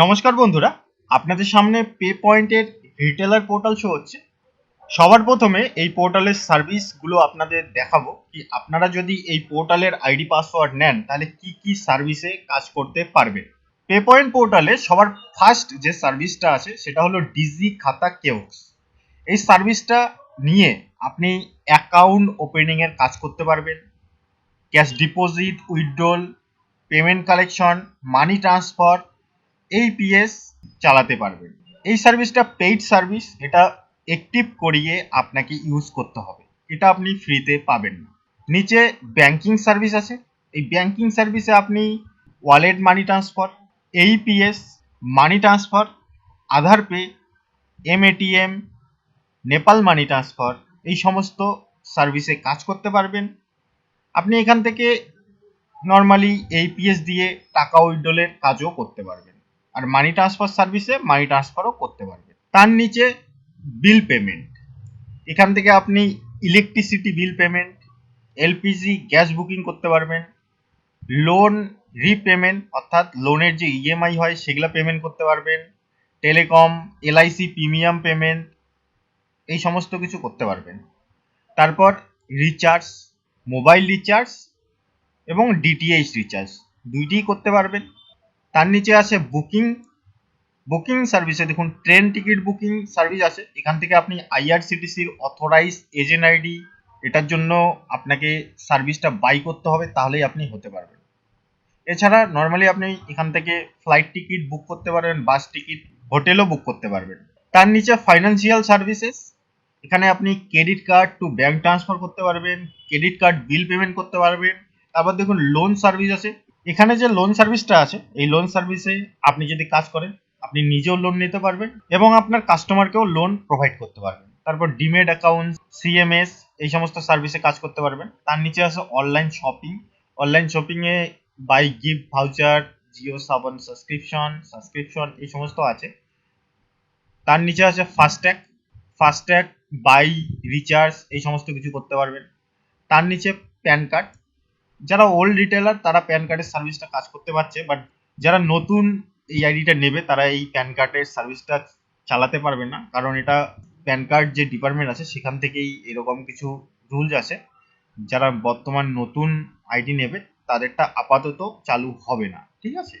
নমস্কার বন্ধুরা, আপনাদের সামনে পে পয়েন্টের রিটেলার পোর্টাল শো হচ্ছে। সবার প্রথমে এই পোর্টালের সার্ভিসগুলো আপনাদের দেখাবো কি আপনারা যদি এই পোর্টালের আইডি পাসওয়ার্ড নেন, তাহলে কি কি সার্ভিসে কাজ করতে পারবে। পে পয়েন্ট পোর্টালে সবার ফার্স্ট যে সার্ভিসটা আছে, সেটা হলো ডিজি খাতা কেওস এই সার্ভিসটা নিয়ে আপনি অ্যাকাউন্ট ওপেনিং এর কাজ করতে পারবেন। Cash deposit withdrawal payment collection money transfer AEPS চালাতে পারবেন। এই সার্ভিসটা পেইড সার্ভিস এটা অ্যাক্টিভ করিয়ে আপনাকে ইউজ করতে হবে। এটা আপনি ফ্রিতে পাবেন না। নিচে ব্যাংকিং সার্ভিস আছে। এই ব্যাংকিং সার্ভিসে আপনি ওয়ালেট মানি ট্রান্সফার এই AEPS money transfer Aadhaar pay M ATM Nepal money transfer এই সমস্ত সার্ভিসে কাজ করতে পারবেন। আপনি এখান থেকে নর্মালি এই পিএস দিয়ে টাকা উইড্রলের কাজও করতে পারবেন। আর মানি ট্রান্সফার সার্ভিসে মানি ট্রান্সফারও করতে পারবেন তার নিচে বিল পেমেন্ট এখান থেকে আপনি electricity bill payment LPG gas booking করতে পারবেন লোন রিপেমেন্ট অর্থাৎ লোনের যে ইএমআই হয় সেগুলো পেমেন্ট করতে পারবেন টেলিকম এলআইসি প্রিমিয়াম পেমেন্ট এই সমস্ত কিছু করতে পারবেন। তারপর রিচার্জ মোবাইল রিচার্জ এবং ডিটিএইচ রিচার্জ দুইটিই করতে পারবেন। তার নিচে আছে বুকিং বুকিং সার্ভিসে দেখুন, ট্রেন টিকিট বুকিং সার্ভিস আছে। এখান থেকে আপনি আইআরসিটিসির অথরাইজ এজেন্ট আইডি, এটার জন্য আপনাকে সার্ভিসটা বাই করতে হবে, তাহলেই আপনি হতে পারবেন। এছাড়া নর্মালি আপনি এখান থেকে ফ্লাইট টিকিট বুক করতে পারবেন বাস টিকিট হোটেলও বুক করতে পারবেন। তার নিচে ফাইন্যান্সিয়াল সার্ভিসেস এখানে আপনি credit card to bank transfer করতে পারবেন ক্রেডিট কার্ড বিল পেমেন্ট করতে পারবেন। তারপর দেখুন লোন সার্ভিস আছে এখানে যে লোন সার্ভিসটা আছে, এই লোন সার্ভিসে আপনি যদি কাজ করেন, আপনি নিজেও লোন নিতে পারবেন এবং আপনার কাস্টমারকেও লোন প্রোভাইড করতে পারবেন। তারপর ডিমেড অ্যাকাউন্ট সিএমএস এই সমস্ত সার্ভিসে কাজ করতে পারবেন। তার নিচে আছে অনলাইন শপিং অনলাইন শপিংয়ে বাই গিফট ভাউচার জিও সাবন সাবস্ক্রিপশন সাবস্ক্রিপশন এই সমস্ত আছে। তার নিচে আছে ফাস্ট্যাগ ফাস্ট্যাগ বাই রিচার্জ এই সমস্ত কিছু করতে পারবেন। তার নিচে প্যান কার্ড যারা ওল্ড রিটেলার তারা প্যান কার্ডের সার্ভিসটা কাজ করতে পারছে বাট যারা নতুন এই আইডিটা নেবে, তারা এই প্যান কার্ডের সার্ভিসটা চালাতে পারবে না, কারণ এটা প্যান কার্ড যে ডিপার্টমেন্ট আছে, সেখান থেকেই এরকম কিছু রুলস আছে। যারা বর্তমান নতুন আইডি নেবে, তাদেরটা আপাতত চালু হবে না, ঠিক আছে?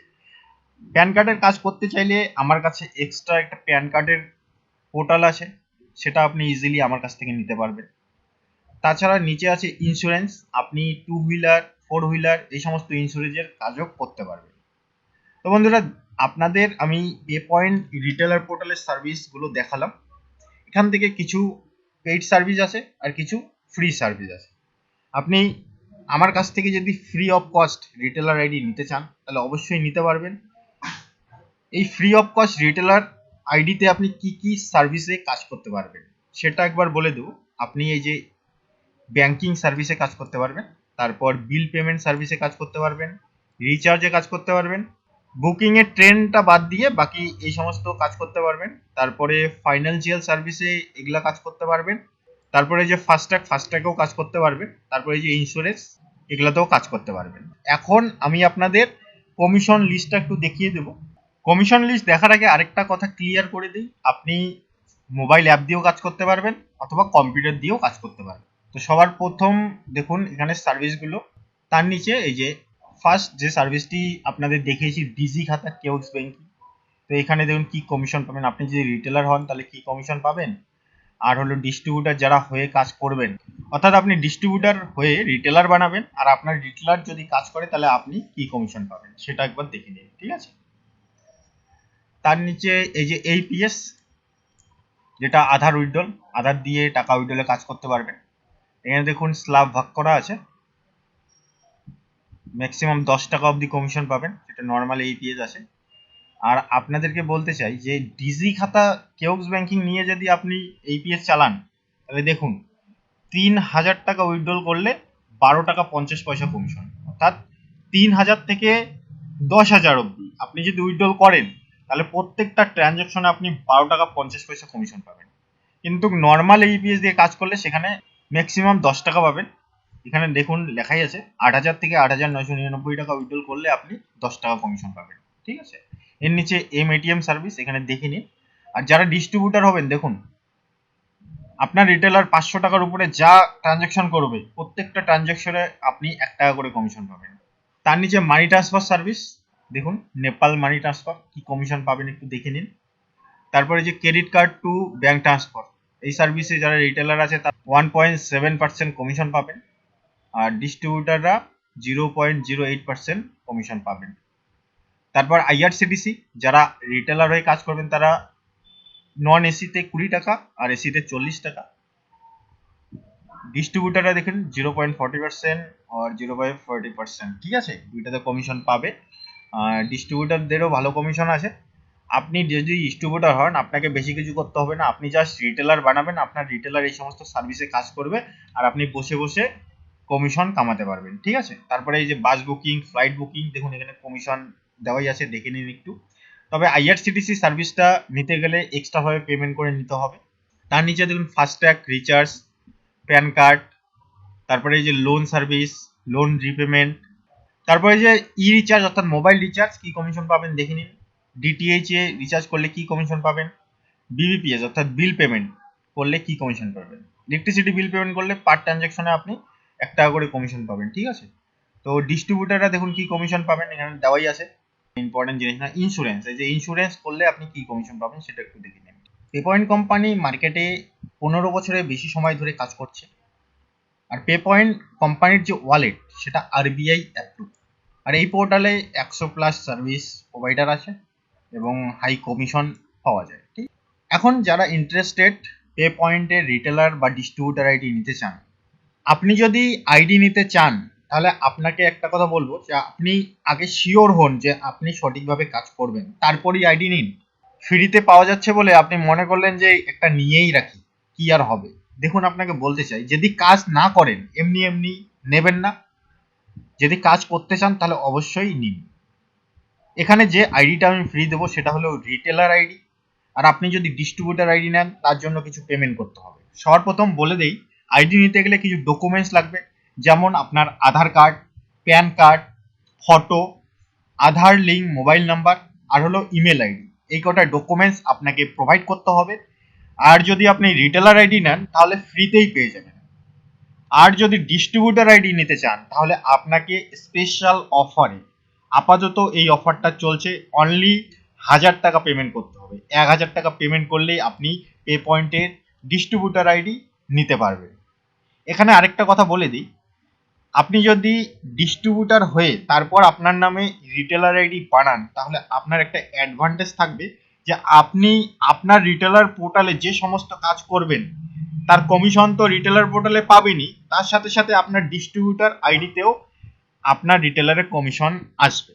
প্যান কার্ডের কাজ করতে চাইলে আমার কাছে এক্সট্রা একটা প্যান কার্ডের পোর্টাল আছে, সেটা আপনি ইজিলি আমার কাছ থেকে নিতে পারবেন। তাছাড়া নিচে আছে ইন্স্যুরেন্স আপনি টু হুইলার ফোর হুইলার এই সমস্ত ইন্স্যুরেন্সের কাজও করতে পারবেন। তো বন্ধুরা, আপনাদের আমি এ পয়েন্ট রিটেলার পোর্টালের সার্ভিসগুলো দেখালাম। এখান থেকে কিছু পেইড সার্ভিস আছে আর কিছু ফ্রি সার্ভিস আছে। আপনি আমার কাছ থেকে যদি free of cost retailer ID নিতে চান, তাহলে অবশ্যই নিতে পারবেন। এই ফ্রি অফ কস্ট রিটেলার আইডিতে আপনি কি কি সার্ভিসে কাজ করতে পারবেন, সেটা একবার বলে দেবো। আপনি এই যে ব্যাংকিং সার্ভিসে কাজ করতে পারবেন। তারপর বিল পেমেন্ট সার্ভিসে কাজ করতে পারবেন। রিচার্জে কাজ করতে পারবেন। বুকিং এর ট্রেনটা বাদ দিয়ে বাকি এই সমস্ত কাজ করতে পারবেন। তারপরে ফাইন্যান্সিয়াল সার্ভিসে এগুলা কাজ করতে পারবেন। তারপরে যে ফাস্ট্যাগ ফাস্ট্যাগেও কাজ করতে পারবেন। তারপরে যে ইন্স্যুরেন্স এগুলাতেও কাজ করতে পারবেন। এখন আমি আপনাদের কমিশন লিস্টটা একটু দেখিয়ে দেবো। কমিশন লিস্ট দেখার আগে আরেকটা কথা ক্লিয়ার করে দিই। আপনি মোবাইল অ্যাপ দিয়েও কাজ করতে পারবেন, অথবা কম্পিউটার দিয়েও কাজ করতে পারবেন। তো সবার প্রথম দেখুন এখানে সার্ভিসগুলো তার নিচে এই যে ফার্স্ট যে সার্ভিসটি আপনাদের দেখিয়েছি ডিজি খাতা কেউস ব্যাংকিং তো এখানে দেখুন কি কমিশন পাবেন। আপনি যদি রিটেলার হন, তাহলে কি কমিশন পাবেন? আর হলো ডিস্ট্রিবিউটার যারা হয়ে কাজ করবেন। অর্থাৎ আপনি ডিস্ট্রিবিউটার হয়ে রিটেলার বানাবেন, আর আপনার রিটেলার যদি কাজ করে, তাহলে আপনি কি কমিশন পাবেন? সেটা একবার দেখে নিন, ঠিক আছে? তার নিচে এই যে এইপিএস যেটা আধার উইড্রল আধার দিয়ে টাকা উইড্রলে কাজ করতে পারবেন। এখানে দেখুন স্ল্যাব ভাগ করা আছে। ম্যাক্সিমাম দশ টাকা অবধি কমিশন পাবেন, যেটা নর্মাল এইপিএস আছে। আর আপনাদেরকে বলতে চাই যে ডিজি খাতা কেউক্স ব্যাংকিং নিয়ে যদি আপনি এইপিএস চালান, তাহলে দেখুন, তিন হাজার টাকা উইথড্রল করলে বারো টাকা পঞ্চাশ পয়সা কমিশন অর্থাৎ তিন হাজার থেকে দশ হাজার অবধি। আপনি যদি উইথড্রল করেন, তাহলে প্রত্যেকটা ট্রানজাকশনে আপনি বারো টাকা পঞ্চাশ পয়সা কমিশন পাবেন। কিন্তু নর্মাল এইপিএস দিয়ে কাজ করলে সেখানে ম্যাক্সিমাম দশ টাকা পাবেন। এখানে দেখুন, লেখাই আছে, আট হাজার থেকে আট হাজার নয়শো নিরানব্বই টাকা উইথড্রল করলে আপনি দশ টাকা কমিশন পাবেন, ঠিক আছে? এর নিচে এম এটিএম সার্ভিস এখানে দেখে নিন। আর যারা ডিস্ট্রিবিউটার হবেন, দেখুন, আপনার রিটেলার পাঁচশো টাকার উপরে যা ট্রানজ্যাকশন করবে, প্রত্যেকটা ট্রানজ্যাকশনে আপনি এক টাকা করে কমিশন পাবেন। তার নিচে মানি ট্রান্সফার সার্ভিস দেখুন নেপাল মানি ট্রান্সফার কি কমিশন পাবেন একটু দেখে নিন। তারপরে যে credit card to bank transfer এই সার্ভিসে যারা রিটেলার আছে one point seven percent commission পাবেন, আর ডিস্ট্রিবিউটাররা zero point zero eight percent commission পাবেন। তারপর আইআরসিটিসি যারা রিটেলার হয়ে কাজ করবেন, তারা নন এসিতে কুড়ি টাকা, আর এসিতে চল্লিশ টাকা। ডিস্ট্রিবিউটাররা দেখেন জিরো পয়েন্ট ফর্টি পার্সেন্ট আর জিরো পয়েন্ট ফর্টি পার্সেন্ট ঠিক আছে? দুইটাতে কমিশন পাবে। আর ডিস্ট্রিবিউটারদেরও ভালো কমিশন আছে। আপনি যদি ডিস্ট্রিবিউটার হন, আপনাকে বেশি কিছু করতে হবে না। আপনি জাস্ট রিটেলার বানাবেন, আপনার রিটেলার এই সমস্ত সার্ভিসে কাজ করবে আর আপনি বসে বসে কমিশন কামাতে পারবেন, ঠিক আছে? তারপরে এই যে বাস বুকিং ফ্লাইট বুকিং দেখুন এখানে কমিশন দেওয়াই আছে, দেখে নিন একটু। তবে আইআরসিটিসি সার্ভিসটা নিতে গেলে এক্সট্রাভাবে পেমেন্ট করে নিতে হবে। তার নিচে দেখুন ফাস্ট্যাগ রিচার্জ প্যান কার্ড তারপরে এই যে লোন সার্ভিস লোন রিপেমেন্ট তারপরে যে ই রিচার্জ অর্থাৎ মোবাইল রিচার্জ কি কমিশন পাবেন দেখে নিন। ডিটিএইচ এ রিচার্জ করলে কি কমিশন পাবেন? বিবিপিএস অর্থাৎ বিল পেমেন্ট করলে কি কমিশন পাবেন? ইলেকট্রিসিটি বিল পেমেন্ট করলে পার ট্রানজ্যাকশনে আপনি এক টাকা করে কমিশন পাবেন, ঠিক আছে? তো ডিস্ট্রিবিউটাররা দেখুন কি কমিশন পাবেন, এখানে দেওয়াই আছে। ইম্পর্টেন্ট জিনিস না ইন্স্যুরেন্স এই যে ইন্স্যুরেন্স করলে আপনি কি কমিশন পাবেন সেটা একটু দেখে নিন। পে পয়েন্ট কোম্পানি মার্কেটে পনেরো বছরের বেশি সময় ধরে কাজ করছে। আর পে পয়েন্ট কোম্পানির যে ওয়ালেট সেটা আরবিআই অ্যাপ্রুভ আর এই পোর্টালে একশো প্লাস সার্ভিস প্রোভাইডার আছে। এবং হাই কমিশন পাওয়া যায়, ঠিক? এখন যারা ইন্টারেস্টেড পে পয়েন্টের রিটেলার বা ডিস্ট্রিবিউটার আইডি নিতে চান, আপনি যদি আইডি নিতে চান, তাহলে আপনাকে একটা কথা বলব যে আপনি আগে শিওর হন যে আপনি সঠিকভাবে কাজ করবেন, তারপরই আইডি নিন। ফ্রিতে পাওয়া যাচ্ছে বলে আপনি মনে করলেন যে একটা নিয়েই রাখি, কি আর হবে? দেখুন, আপনাকে বলতে চাই, যদি কাজ না করেন, এমনি এমনি নেবেন না। যদি কাজ করতে চান, তাহলে অবশ্যই নিন। এখানে যে আইডিটা আমি ফ্রি দেবো সেটা হলো রিটেলার আইডি আর আপনি যদি ডিস্ট্রিবিউটার আইডি নেন, তার জন্য কিছু পেমেন্ট করতে হবে। সবার প্রথম বলে দেই আইডি নিতে গেলে কিছু ডকুমেন্টস লাগবে, যেমন আপনার Aadhaar card, PAN card photo Aadhaar link mobile number আর হলো ইমেল আইডি এই কটা ডকুমেন্টস আপনাকে প্রোভাইড করতে হবে। আর যদি আপনি রিটেলার আইডি নেন, তাহলে ফ্রিতেই পেয়ে যাবেন। আর যদি ডিস্ট্রিবিউটার আইডি নিতে চান, তাহলে আপনাকে স্পেশাল অফারে আপাতত এই অফারটা চলছে। অনলি হাজার টাকা পেমেন্ট করতে হবে। এক হাজার টাকা পেমেন্ট করলেই আপনি পে পয়েন্টের ডিস্ট্রিবিউটার আইডি নিতে পারবেন। এখানে আরেকটা কথা বলে দিই। আপনি যদি ডিস্ট্রিবিউটার হয়ে তারপর আপনার নামে রিটেলার আইডি বানান, তাহলে আপনার একটা অ্যাডভান্টেজ থাকবে যে আপনি আপনার রিটেলার পোর্টালে যে সমস্ত কাজ করবেন, তার কমিশন তো রিটেলার পোর্টালে পাবেনই। তার সাথে সাথে আপনার ডিস্ট্রিবিউটার আইডিতেও আপনার রিটেলারে কমিশন আসবে।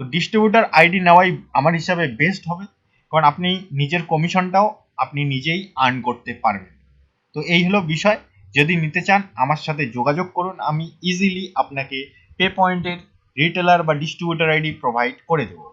তো ডিস্ট্রিবিউটার আইডি নেওয়াই আমার হিসাবে বেস্ট হবে, কারণ আপনি নিজের কমিশনটাও আপনি নিজেই আর্ন করতে পারবেন। তো এই হলো বিষয়। যদি নিতে চান, আমার সাথে যোগাযোগ করুন। আমি ইজিলি আপনাকে পে পয়েন্টের রিটেলার বা ডিস্ট্রিবিউটার আইডি প্রোভাইড করে দেবো।